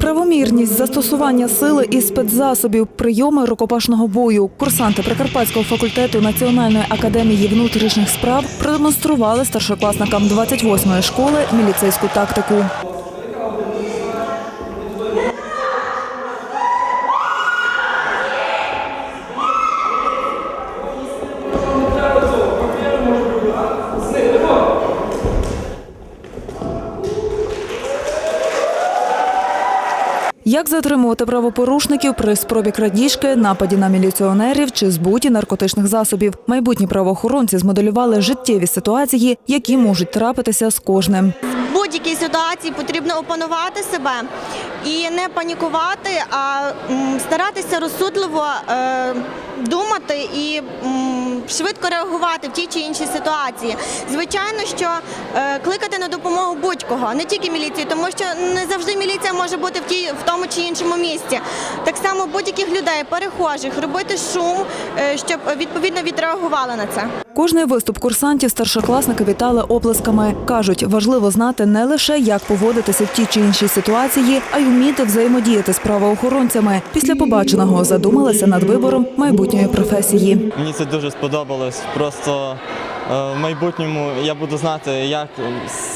Правомірність застосування сили і спецзасобів, прийоми рукопашного бою. Курсанти Прикарпатського факультету Національної академії внутрішніх справ продемонстрували старшокласникам 28-ї школи міліцейську тактику. Як затримувати правопорушників при спробі крадіжки, нападі на міліціонерів чи збуті наркотичних засобів? Майбутні правоохоронці змоделювали життєві ситуації, які можуть трапитися з кожним. В будь-якій ситуації потрібно опанувати себе і не панікувати, а старатися розсудливо е, думати і швидко реагувати в тій чи іншій ситуації. Звичайно, що е, кликати на допомогу будь-кого, не тільки міліції, тому що не завжди міліція може бути в тій в тому чи іншому місці. Так само будь-яких людей, перехожих, робити шум, е, щоб відповідно відреагували на це. Кожний виступ курсантів старшокласники вітали оплесками. Кажуть, важливо знати не лише як поводитися в тій чи іншій ситуації, а й вміти взаємодіяти з правоохоронцями. Після побаченого задумалися над вибором майбутньої професії. Мені це дуже сподобалось. Просто в майбутньому я буду знати, як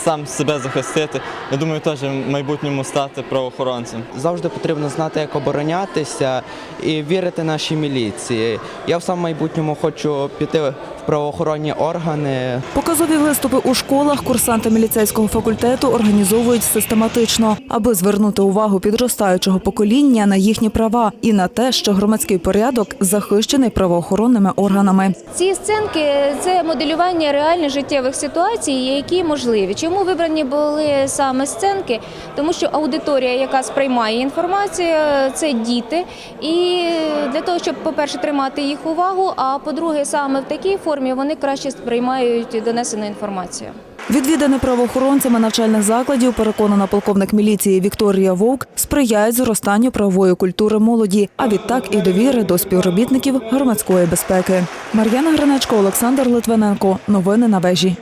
сам себе захистити. Я думаю, теж в майбутньому стати правоохоронцем. Завжди потрібно знати, як оборонятися і вірити нашій міліції. Я в самому майбутньому хочу піти в правоохоронні органи, Показові виступи у школах курсанти міліцейського факультету організовують систематично, аби звернути увагу підростаючого покоління на їхні права і на те, що громадський порядок захищений правоохоронними органами. Ці сценки це моделювання реальних життєвих ситуацій, які можливі. Чому вибрані були саме сценки? Тому що аудиторія, яка сприймає інформацію, це діти. І для того, щоб, по-перше, тримати їх увагу, а по-друге, саме в такій формі вони краще сприймають донесену інформацію. Відвідане правоохоронцями навчальних закладів, переконана полковник міліції Вікторія Вовк, сприяють зростанню правової культури молоді, а відтак і довіри до співробітників громадської безпеки. Мар'яна Гринечко, Олександр Литвиненко. Новини на вежі.